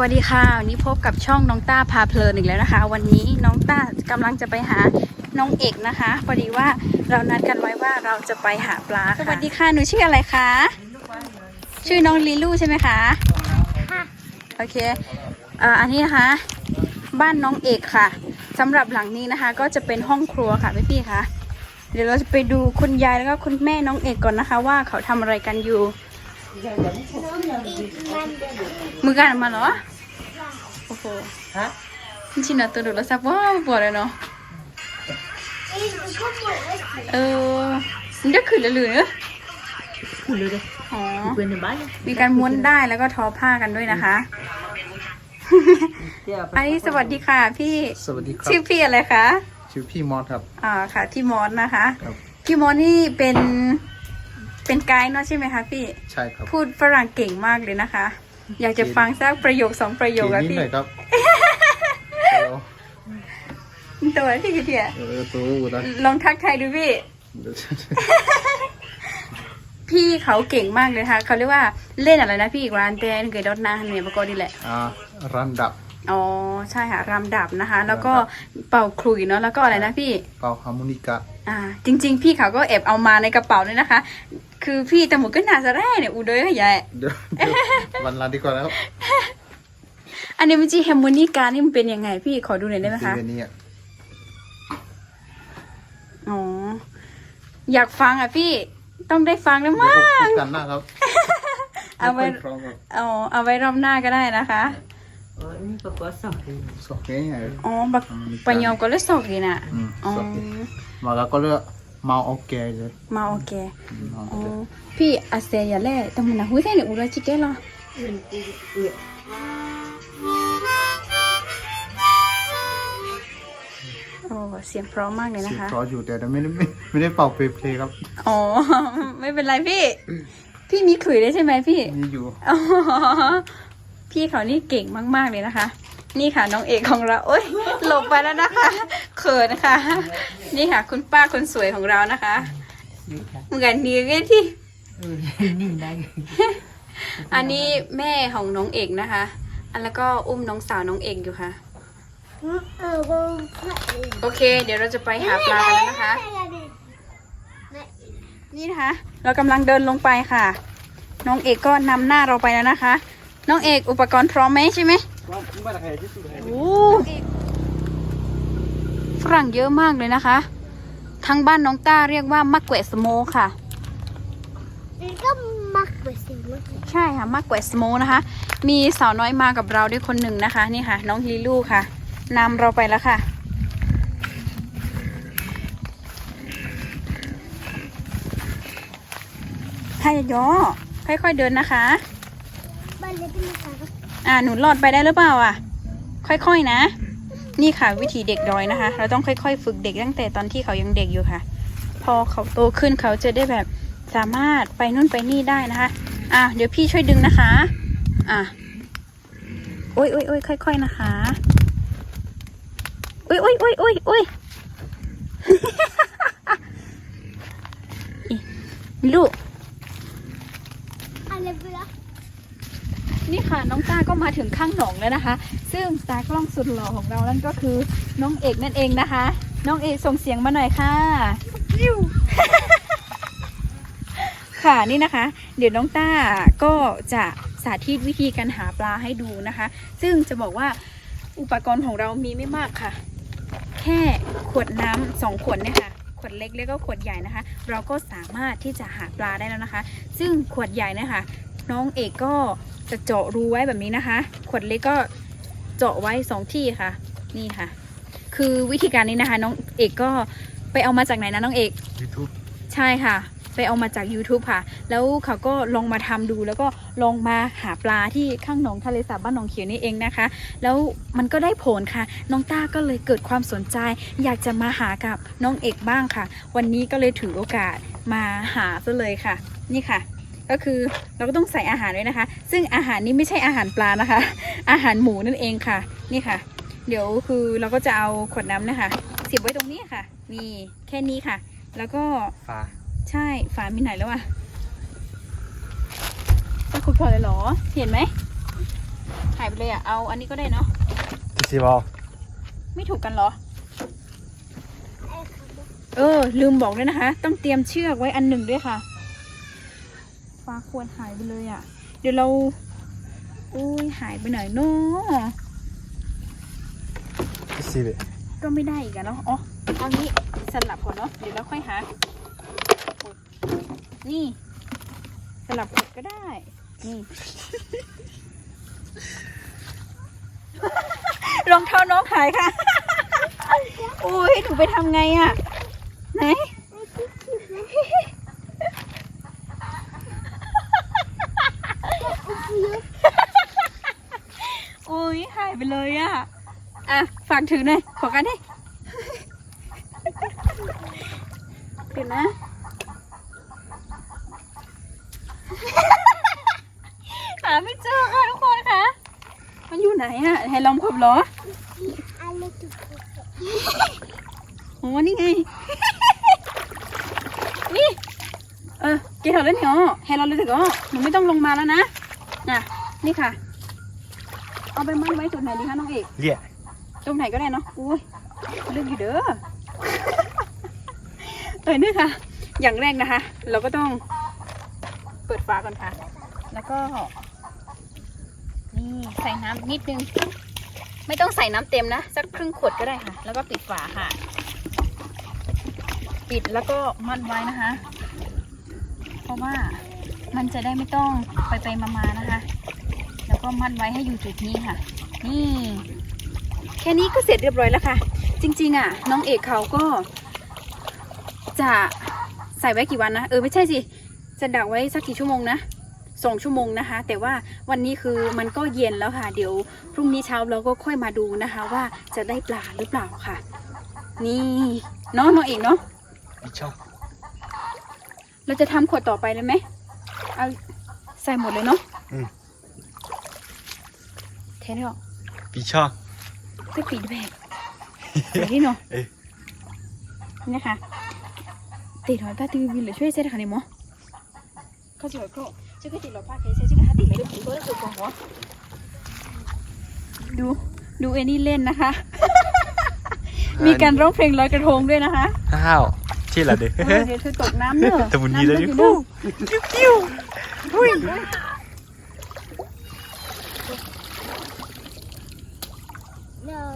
สวัสดีค่ะวันนี้พบกับช่องน้องต้าพาเพลินอีกแล้วนะคะ วันนี้น้องต้ากำลังจะไปหาน้องเอกนะคะพอดีว่าเรานัดกันไว้ว่าเราจะไปหาปลาสวัสดีค่ะหนูชื่ออะไรคะชื่อน้องลิลูใช่ไหมคะโอเคเอ่ออันนี้นะคะ บ้านน้องเอกค่ะสำหรับหลังนี้นะคะ ก็จะเป็นห้องครัวค่ะพี่พี่ๆคะเดี๋ยวเราจะไปดูคุณยายแล้วก็คุณแม่น้องเอกก่อนนะคะ ว่าเขาทำอะไรกันอยู่ มือกันมาเหรอโอ้โหฮะนี่ชินะตัวดูแลวซับว้าวปวดเลยเนาะเออมันจะขึ้นเลยเนอะคุณเลยดิอ๋อเพื่อนในบ้านมีการม้วนได้แล้วก็ทอผ้ากันด้วยนะคะอันนี้สวัสดีค่ะพี่สวัสดีครับชื่อพี่อะไรคะชื่อพี่มอสครับ อ่าค่ะที่มอสนะคะครับพี่มอสนี่เป็น เป็นไกด์เนาะใช่ไหมคะพี่ ใช่ครับพูดฝรั่งเก่งมากเลยนะคะ อยากจะฟังสักประโยคสองประโยคเก่อะงนิดพี่หน่อยครับเออตัวพี่เดียเออตัวอูนะลองทักทายดูพี่ พี่เขาเก่งมากเลยค่ะเขาเรียกว่าเล่นอะไรนะพี่อีกร้านเต้นเกิดดอทนาเนี่ยประกอบดีแหละอ่ารันดับอ๋อใช่ค่ะรำดับนะคะ แล้วก็เป่าคลุยเนาะแล้วก็อะไรนะพี่ เป่าฮาร์โมนิกาอ่า จริง ๆ พี่เขาก็แอบเอามาในกระเป๋าเลยนะคะ คือพี่แต่หมดก็น่าจะแร่เนี่ยอูเดยค่ะยายเดี๋ยวเดี๋ยววันลาดีกว่านะครับอันนี้มันจีแฮมโมนีการนี่มันเป็นยังไง พี่ขอดูหน่อยได้ไหมคะทีนี้อะอ๋ออยากฟังอะพี่ต้องได้ฟังแล้วเดี๋ยวมั้พงบกันหน้าครับเอาไว้ม่ค่ยพร้อมครับเอาเอาไว้รอบหน้าก็ได้นะคะอ๋อนี่ก็ก็สองคนสองนี้ไงอ๋อบักปัญญอก็เลยสอกดีน่ะอืมอ๋อสองนี้มาแล้วก็เลือกเมาโอเคเลยมาโอเคเมาอ๋อเลยพี่อาเซียอย่าแล่แต่มันนะหุ้ยได้เนี่ยอุราชิเกะเหรอโอ้เสียงเพราะมากเลยเสีนะยงคะเพราะอยู่แต่ไม่ได้ไม่ไม่ได้เป่าเพลย์ครับอ๋อไม่เป็นไรพี่ พี่มีขลุ่ยได้ใช่ไหมพี่นี่อยู่อ๋อพี่เขานี่เก่งมาก ๆ เลยนะคะ นี่ค่ะน้องเอกของเรา โอ้ยหลบไปแล้วนะคะ เขินนะคะนี่ค่ะ คุณป้าคนสวยของเรานะคะ นี่ค่ะเหมือนดีเลยที่ เออนี่ได้อันนี้แม่ของน้องเอกนะคะ อันแล้วก็อุ้มน้องสาวน้องเอกอยู่ค่ะ โอเค เดี๋ยวเราจะไปหาปลากันแล้วนะคะ นี่นะคะ เรากำลังเดินลงไปค่ะ น้องเอกก็นำหน้าเราไปแล้วนะคะ น้องเอกอุปกรณ์พร้อมไหมใช่ไหม โอ้ฝรั่งเยอะมากเลยนะคะทั้งบ้านน้องต้าเรียกว่ามักแกวสโมค่ะก็มักไปสิมักใช่ค่ะมักแกวสโมนะคะ มีสาวน้อยมากับเราด้วยคนหนึ่งนะคะ นี่ค่ะ น้องลิลูค่ะนำเราไปแล้วค่ะถ้ย่อค่อยๆเดินนะคะบ้านเล็กเป็นภาษา อ่าหนูรอดไปได้หรือเปล่าอะ ค่อยๆนะ นี่ค่ะ วิธีเด็กดอยนะคะ เราต้องค่อยๆ ฝึกเด็กตั้งแต่ตอนที่เขายังเด็กอยู่ค่ะ พอเขาโตขึ้นเขาจะได้แบบสามารถไปนู่นไปนี่ได้นะคะอะเดี๋ยวพี่ช่วยดึงนะคะ อะโอ้ยโอ้ยโอ้ยค่อยๆนะคะโอ้ยโอ้ยโอ้ยโอ้ยโอ้ยลูกอะไรเบื่อ นี่ค่ะน้องต้าก็มาถึงข้างหนองแล้วนะคะ ซึ่งตากล้องสุดหล่อของเรานั่นก็คือน้องเอกนั่นเองนะคะ น้องเอกส่งเสียงมาหน่อยค่ะ ค่ะนี่นะคะ เดี๋ยวน้องต้าก็จะสาธิตวิธีการหาปลาให้ดูนะคะ ซึ่งจะบอกว่าอุปกรณ์ของเรามีไม่มากค่ะ แค่ขวดน้ำสองขวดเนี่ยค่ะขวดเล็กแล้วก็ขวดใหญ่นะคะ เราก็สามารถที่จะหาปลาได้แล้วนะคะ ซึ่งขวดใหญ่เนะคะ น้องเอกก็จะเจาะรูไว้แบบนี้นะคะ ขวดเล็กก็เจาะไว้สองที่ค่ะ นี่ค่ะ คือวิธีการนี้นะคะ น้องเอกก็ไปเอามาจากไหนนะน้องเอก YouTube ใช่ค่ะ ไปเอามาจาก YouTube ค่ะ แล้วเขาก็ลองมาทำดูแล้วก็ลองมาหาปลาที่ข้างหนองทะเลสาบบ้านหนองเขียวนี่เองนะคะ แล้วมันก็ได้ผลค่ะ น้องต้าก็เลยเกิดความสนใจ อยากจะมาหากับน้องเอกบ้างค่ะ วันนี้ก็เลยถือโอกาสมาหาซะเลยค่ะ นี่ค่ะ ก็คือเราก็ต้องใส่อาหารด้วยนะคะ ซึ่งอาหารนี้ไม่ใช่อาหารปลานะคะ อาหารหมูนั่นเองค่ะ นี่ค่ะ เดี๋ยวคือเราก็จะเอาขวดน้ำนะคะเสียบไว้ตรงนี้ค่ะ นี่แค่นี้ค่ะ แล้วก็ฟ้าใช่ฝามีไหนแล้วอะต้องขุดพอเลยเหรอ เห็นไหมหายไปเลยอะ เอาอันนี้ก็ได้เนาะที่ซีบอลไม่ถูกกันเหรอ เออ ลืมบอกด้วยนะคะ ต้องเตรียมเชือกไว้อันหนึ่งด้วยค่ะฟ้าควรหายไปเลยอะ เดี๋ยวเราอุ้ยหายไปไหนเนาะที่ซีเลยก็ไม่ได้อีกอะเนาะอ๋อเอางี้สลับก่อนเนาะเดี๋ยวเราค่อยหานี่ สลับกดก็ได้นี่รองเท้าน้องหายค่ะ อุ้ยถูไปทำไงอะไหน อุ้ยหายไปเลยอะอะ ฝากถือหน่อยขอกันดิเดี๋ยวนะหาไม่เจอค่ะทุกคนคะมันอยู่ไหนอะให้ลองขบเหรอโอ้นี่ไง นี่ เออ เกถอดเล่นเหรอให้เราเลยถึงอ๋อหนูไม่ต้องลงมาแล้วนะอะ นี่ค่ะ เอาไปมัดไว้จุดไหนดีคะน้องเอกเลี่ย ตรงไหนก็ได้เนาะอุ้ยเลือกอยู่เด้อเออนี่ค่ะ อย่างแรกนะคะ เราก็ต้องเปิดฝาก่อนค่ะ แล้วก็ นี่ใส่น้ำนิดนึง ไม่ต้องใส่น้ำเต็มนะ สักครึ่งขวดก็ได้ค่ะ แล้วก็ปิดฝาค่ะ ปิดแล้วก็มัดไว้นะคะ เพราะว่ามันจะได้ไม่ต้องไปไปมามาๆนะคะ แล้วก็มัดไว้ให้อยู่จุดนี้ค่ะ นี่ แค่นี้ก็เสร็จเรียบร้อยแล้วค่ะ จริง ๆ อะ น้องเอกเขาก็ จะใส่ไว้กี่วันนะ เออไม่ใช่สิ จะดักไว้สักกี่ชั่วโมงนะสองชั่วโมงนะคะ แต่ว่าวันนี้คือมันก็เย็นแล้วค่ะ เดี๋ยวพรุ่งนี้เช้าเราก็ค่อยมาดูนะคะ ว่าจะได้ปลาหรือเปล่าค่ะ นี่เนาะน้องเอกเนาะปีช่องเราจะทำขวดต่อไปเลยไหมเอาใส่หมดเลยเนาะอืมเทได้หรอปีช่อง ไปปิดแบกใส่ที่เนาะเอ้ยนี่ค่ะติดหอยป้าตือวินหรือช่วยเซ็ตค่ะเนี่ยมั้งเขาสวยก็จะก็ติดหอยป้าเคยเซ็ตจะก็หาติดเลยดูก็ได้สุดกว่าหัวดูดูเอ็นี่เล่นนะคะ มีการร้องเพลงลอยกระทงด้วยนะคะห้าวที่ละเด้อเออเดี๋ยวเธอตกน้ำเนอะแต่วันนี้เลยำดิเนอะกิ้วกิ้วอุ้ย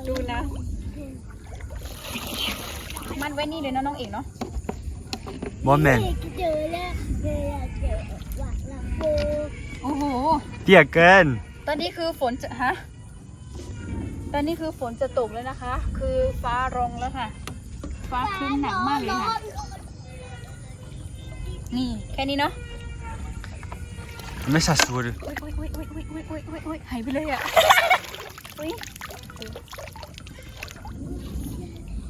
ดูนะ มันไว้นี่เลยนะน้องเอกเนาะบอแมนเจอแล้วเจอแล้วเจอว่าลำโพงโอ้โห เตี้ยเกิน ตอนนี้คือฝนจะฮะ ตอนนี้คือฝนจะตกแล้วนะคะ คือฟ้าร้องแล้วค่ะ ฟ้าครึ้มหนักมากเลยค่ะ นี่แค่นี้เนาะ ไม่สัดส่วนเลยอุ้ยอุ้ยอุ้ยอุ้ยอุ้ยอุ้ยอุ้ยอุ้ยหายไปเลยอะอุ้ย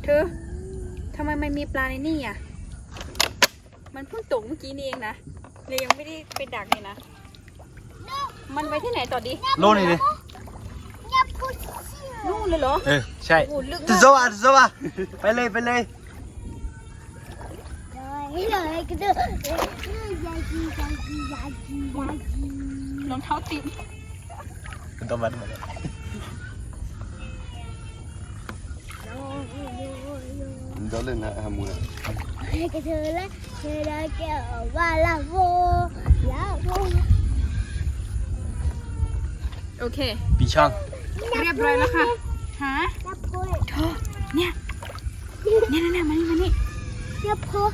เธอทำไมไม่มีปลาในนี่อะ มันเพิ่งตกเมื่อกี้นี่เองนะเลยยังไม่ได้ไปดักเลยนะ มันไปที่ไหนต่อดีโน่นนี่ดินู่นเลยเหรอ เออใช่โอ้ลึกมาก จะโซวะจะโไปเลยไปเลย Rồi, รองเท้าติด คุณต้องมาทำอะไร แก้วว่าลำโพงลำโพงโอเค ปีช่องเรียบร้อยแล้วค่ะหาลำโพงเธอเนี่ยเนี่ยเนี่ยเนี่ยมานี่มานี่ลำโพง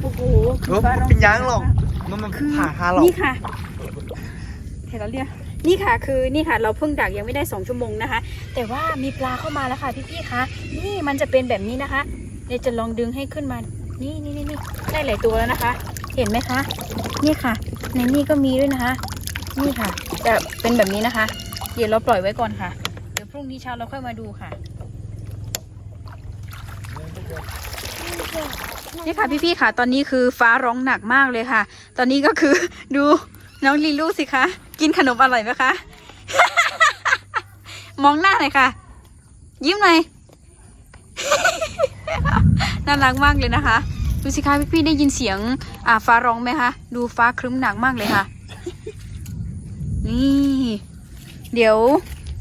โอ้โหเออมันเป็นยางหรอกมันมันคือผ่าหาหรอกนี่ค่ะเห็นแล้วเรียกนี่ค่ะคือนี่ค่ะเราเพิ่งดักยังไม่ได้สองชั่วโมงนะคะ แต่ว่ามีปลาเข้ามาแล้วค่ะพี่ๆคะนี่มันจะเป็นแบบนี้นะคะเดี๋ยวจะลองดึงให้ขึ้นมา นี่นี่นี่นี่ได้หลายตัวแล้วนะคะ เห็นไหมคะ นี่ค่ะ ในนี่ก็มีด้วยนะคะ นี่ค่ะ จะเป็นแบบนี้นะคะ เดี๋ยวเราปล่อยไว้ก่อนค่ะ เดี๋ยวพรุ่งนี้เช้าเราค่อยมาดูค่ะ นี่ค่ะพี่ๆค่ะ ตอนนี้คือฟ้าร้องหนักมากเลยค่ะ ตอนนี้ก็คือ ดูน้องลีลูสิคะ กินขนมอร่อยไหมคะ มองหน้าหน่อยค่ะ ยิ้มหน่อย น่ารักมากเลยนะคะ ดูสิคะพี่ๆได้ยินเสียงอ่าฟ้าร้องไหมคะ ดูฟ้าครึ้มหนักมากเลยค่ะ นี่ เดี๋ยว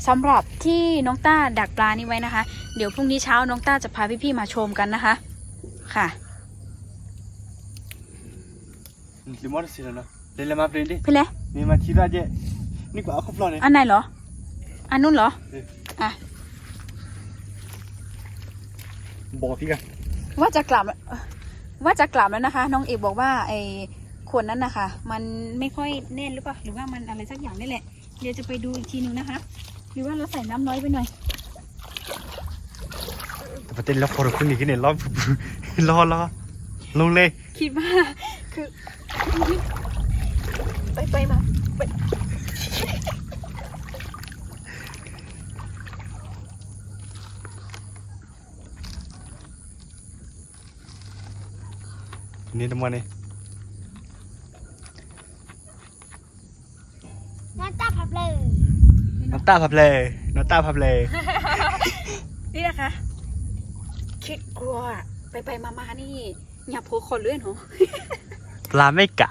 สำหรับที่น้องต้าดักปลานี้ไว้นะคะ เดี๋ยวพรุ่งนี้เช้าน้องต้าจะพาพี่ๆมาชมกันนะคะ ค่ะ Limor sila no. Lele ma prende. พี่เล็ก Ni ma tira je. Ni ko aku plan ni. อันไหนเหรออันนู้นเหรอ อะ Bawa tiga. ว่าจะกลับแล้วเอ่อว่าจะกลับแล้วนะคะ น้องเอกบอกว่า ไอ้ขวดนั้นนะคะ มันไม่ค่อยแน่นหรือเปล่า หรือว่ามันอะไรสักอย่างนี่แหละ เดี๋ยวจะไปดูอีกทีนึงนะคะ หรือว่าเราใส่น้ำน้อยไปหน่อย Tapi la for kun ni kini la. La la. Long le. คิดว่า คือ ไปไปมาไป Ni teman ni. น้ำตาพับเลย Nata phap le. Nata phap le. นี่นะคะ คิดกลัวอะไปไปมามานี่อย่าโพคอเลื่อนเหรอ Pla mai ka.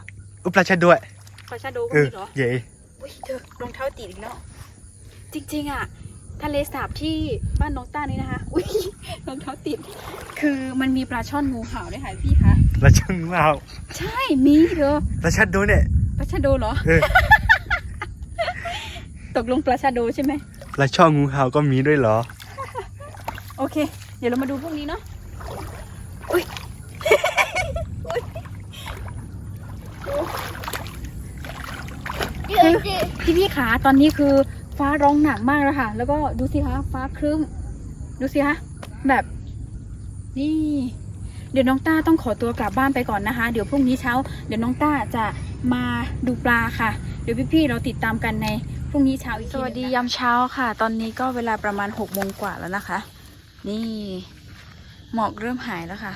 U pla cha ด้วยขอชาโดก็เออมีเหรอเย่อุ้ยเธอรองเท้าติดอีกแล้วจริงๆอะทะเลสาบที่บ้านน้องต้านี่นะคะอุ้ยรองเท้าติด คือมันมีปลาช่อนงูเห่าด้วยค่ะพี่คะ ละช่างมาใช่มีเธอละชัดดูเนี่ยปลาชาโดเหรอเออตกลงปลาชาโดใช่ไหมละช่องงูเห่าก็มีด้วยเหรอ โอเค เดี๋ยวเรามาดูพวกนี้เนาะอุ้ยเดี๋ยวดิพี่พี่ขาตอนนี้คือฟ้าร้องหนักมากแล้วค่ะ แล้วก็ดูสิคะฟ้าครึ้ม ดูสิคะแบบนี่ เดี๋ยวน้องต้าต้องขอตัวกลับบ้านไปก่อนนะคะ เดี๋ยวพรุ่งนี้เช้า เดี๋ยวน้องต้าจะมาดูปลาค่ะ เดี๋ยวพี่ๆเราติดตามกันในพรุ่งนี้เช้าอีกทีสวัสดียามเช้าค่ะ ตอนนี้ก็เวลาประมาณหกโมงกว่าแล้วนะคะ นี่หมอกเริ่มหายแล้วค่ะ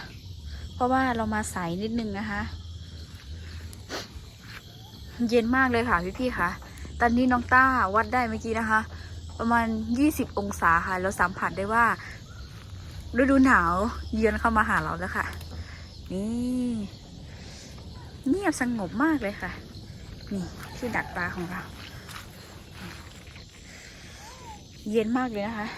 เพราะว่าเรามาสายนิดนึงนะคะ เย็นมากเลยค่ะพี่ๆค่ะ ตอนนี้น้องต้าวัดได้เมื่อกี้นะคะ ประมาณ 20 องศาค่ะแล้วสัมผัสได้ว่า ฤดูหนาวเยือนเข้ามาหาเราแล้วค่ะ นี่เงียบสงบมากเลยค่ะ นี่ที่ดักปลาของเรา เย็นมากเลยนะคะ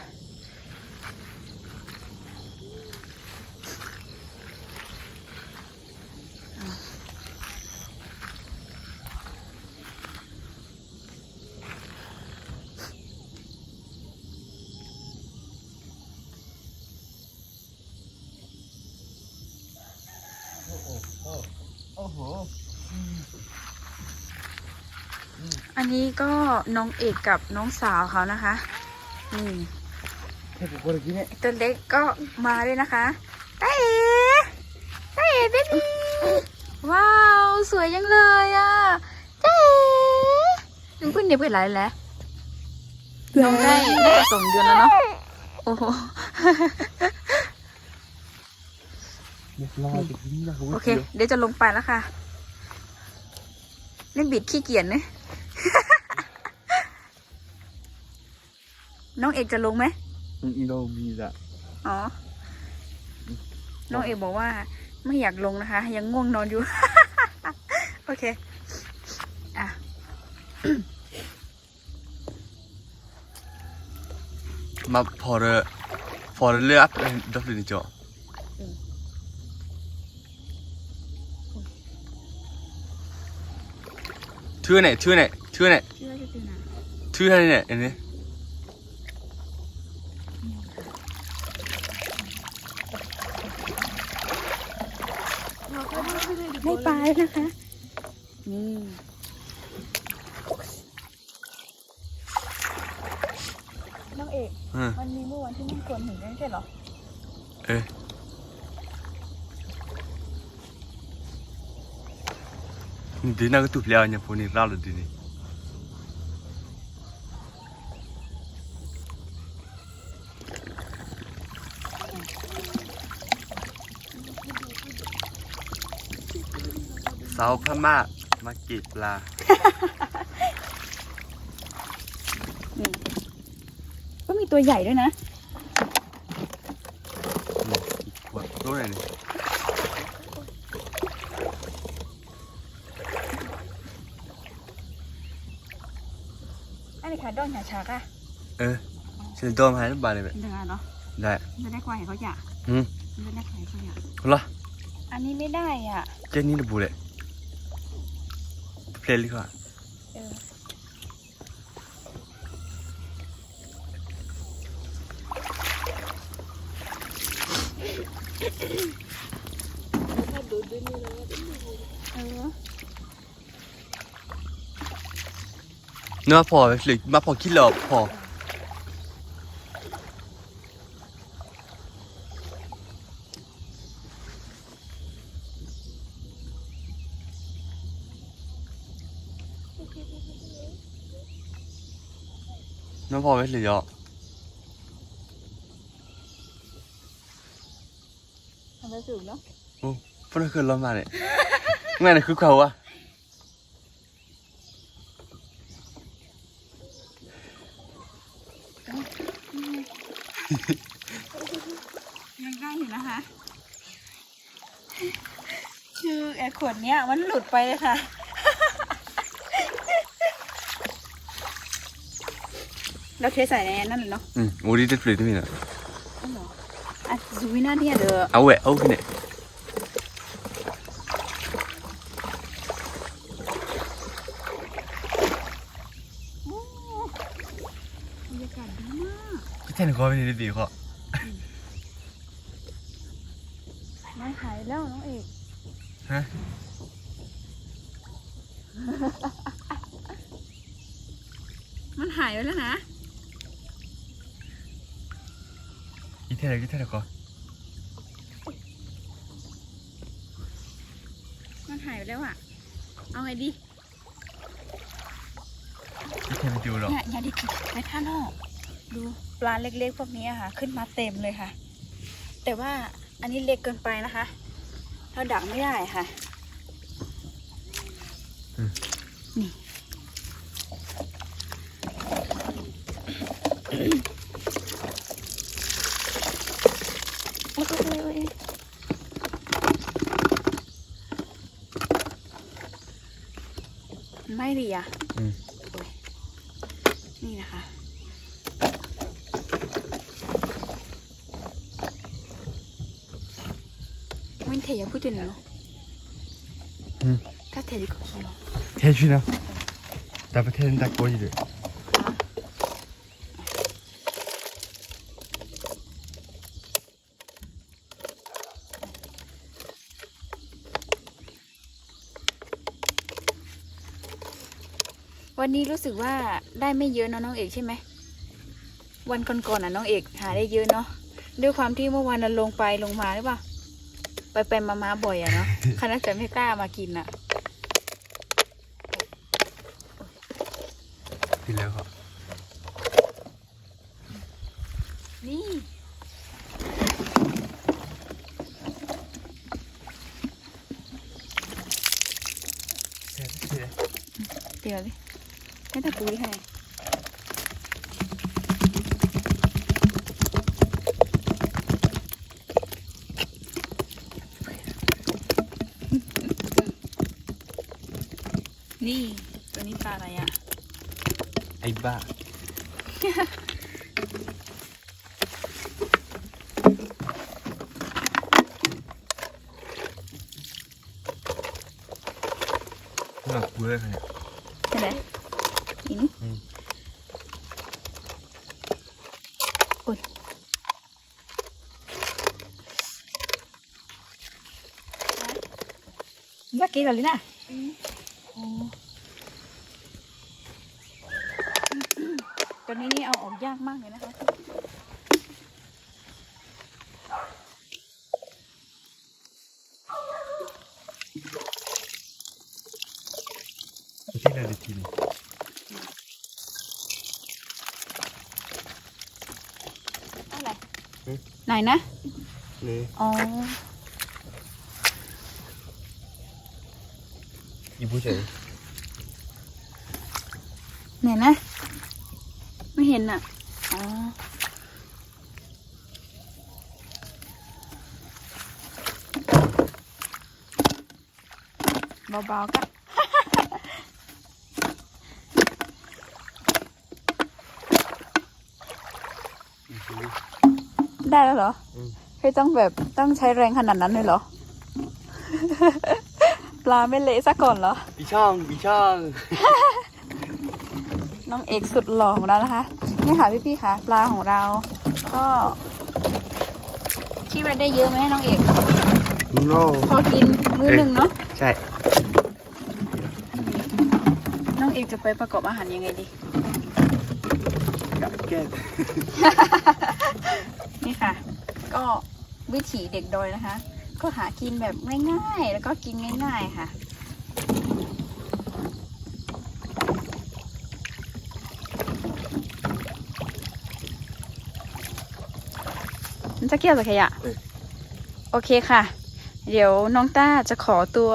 โอ้โห อันนี้ก็น้องเอกกับน้องสาวเขานะคะนี่เฮ้ยกูกินเนี่ยตัวเล็กก็มาด้วยนะคะตาเอ๋ตาเอ๋เบบี้ว้าว สวยจังเลยอะตาเอ๋ดูเพิ่งเด็กไปหลายแล้วน้องได้ได้สองเดือนแล้วเนาะโอ้โหรอจะกินนะโอเค เดี๋ยวจะลงไปแล้วค่ะ เล่นบิดขี้เกียจเนี่ย น้องเอกจะลงไหมอีโนมีละอ๋อ น้องเอกบอกว่า ไม่อยากลงนะคะ ยังง่วงนอนอยู่ โอเค อะ มาพอร์พอร์เลือกดับลินจ่อชื่อไหนชื่อไหนชื่อไหนชื่อว่าจะเป็นอะชื่ออะไรเนี่ยอันนี้ ได้ปลาแล้วนะคะ นี่ น้องเอก อื มมันมีเมื่อวันที่นั่งกวนหินไม่ใช่เหรอ เอ๊ะดีนะก็ตุบแล้วเนี่ยพวกนี้เล่าเลยดีนี่สาวพม่ามากีดปลานี่ก็มีตัวใหญ่ด้วยนะ อืมอีกขวดรู้ไหนนี่ เลยดอนหยาชากอะเออฉันโดนหายทุกบาทเลยแบบเดือเนาะได้จะได้ควายเขาอยากอืมจะได้ควายเขาอยากเหรออันนี้ไม่ได้อะเจนนี่ระบุเลยเพลย์ดีกว่าเอออ เนื้อพอไปหรือมาพอคิดหลอกพอเนื้อพอไปหรือเยอะทำไปสูงเนาะโอ้พวกนั้นคือร้อนมาเนี่ย แม่น่ะคือเขาอะ ยังได้อยู่นะคะ คือี้ย มันหลุดไปเลยค่ะ เราเทใส่ในนั่นเลยเนาะอืมโอ้ดีเด็ดเลยที่นี่นะอ๋อเหรออะซูวินาเดียเด้อเอาแหวะเอาขึ้นเนี่ยโอ้บรรยากาศดีมากพี่แทนเขาเป็นดีๆเขา ไม่หายแล้วน้องเอก ฮะ มันหายไปแล้วนะ พี่แทนพี่แทนเขามันหายไปแล้วอะ เอาไงดีพี่แทนไม่ดูหรอกเนี่ยอย่าดิไปท่านอกดูปลาเล็กๆพวกนี้อะค่ะ ขึ้นมาเต็มเลยค่ะ แต่ว่าอันนี้เล็กเกินไปนะคะ เราดักไม่ได้ค่ะ นี่โอ๊ยโอ๊ยโอ๊ยโอ๊ย ไม่ดีอะอืม นี่นะคะ มันเทียพูดถึงเนาะอืม ถ้าเทียดีกว่าเนาะเทชินะแต่ประเทศดักโกยเลย วันนี้รู้สึกว่าได้ไม่เยอะเนอะน้องเอกใช่ไหม วันก่อนๆน่ะน้องเอกหาได้เยอะเนาะด้วยความที่เมื่อวานเราลงไปลงมาหรือเปล่าไปไปมามาๆบ่อยอะเนาะคณะจะไม่กล้ามากินอะพี่แล้วครับนี่เท่เท่เดี๋ยวดิ ให้ตะปูดิให้นี่ตัวนี้ปลาอะไรอะไอ้บ้า หนักกูเลยค่ะเนี่ย ใช่ไหมอีนี่ อืม โอ้ยยากกินเหรอลิน่ะโอ้ตัวนี้นี่เอาออกยากมากเลยนะคะ ที่ไหนดีทีนี้ อะไร อืม ไหนนะ นี่อ๋ออีผู้ชายไหนนะ ไม่เห็นอะ อ๋อ เบาๆก็ ได้แล้วเหรออืมเคยต้องแบบต้องใช้แรงขนาดนั้นเลยเหรอ ปลาไม่เละซะก่อนเหรอ อีช่องอีช่อง น้องเอกสุดหล่อของเรานะคะ นี่ค่ะพี่ๆค่ะ ปลาของเรา ก็คิดว่าได้เยอะไหมน้องเอกโนพอกินมื้อหนึ่งเนาะ ใช่ น้องเอกจะไปประกอบอาหารยังไงดี กับแก้ นี่ค่ะ ก็วิถีเด็กดอยนะคะ ก็หากินแบบง่ายๆ แล้วก็กินง่ายๆค่ะมันจะเกี่ยวกับขยะ โอเคค่ะ เดี๋ยวน้องต้าจะขอตัว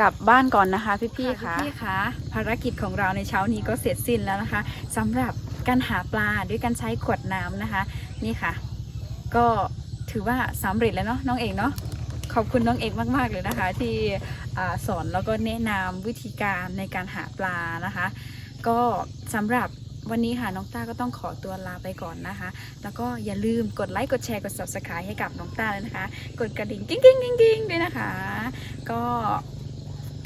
กลับบ้านก่อนนะคะพี่ๆค่ะพี่ๆค่ะภารกิจของเราในเช้านี้ก็เสร็จสิ้นแล้วนะคะสำหรับการหาปลาด้วยการใช้ขวดน้ำนะคะ นี่ค่ะ ก็ถือว่าสำเร็จแล้วเนาะน้องเอกเนาะขอบคุณน้องเอกมาก ๆ เลยนะคะ ที่สอนแล้วก็แนะนำวิธีการในการหาปลานะคะ ก็สำหรับวันนี้ค่ะน้องต้าก็ต้องขอตัวลาไปก่อนนะคะ แล้วก็อย่าลืมกดไลค์กดแชร์กด subscribe ให้กับน้องต้าเลยนะคะ กดกระดิ่งกิ้งกิ้งกิ้งกิ้งด้วยนะคะ ก็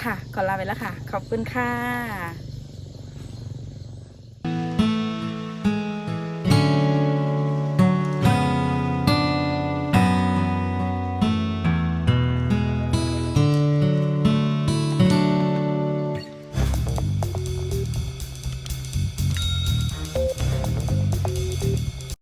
ค่ะขอลาไปแล้วค่ะ ขอบคุณค่ะ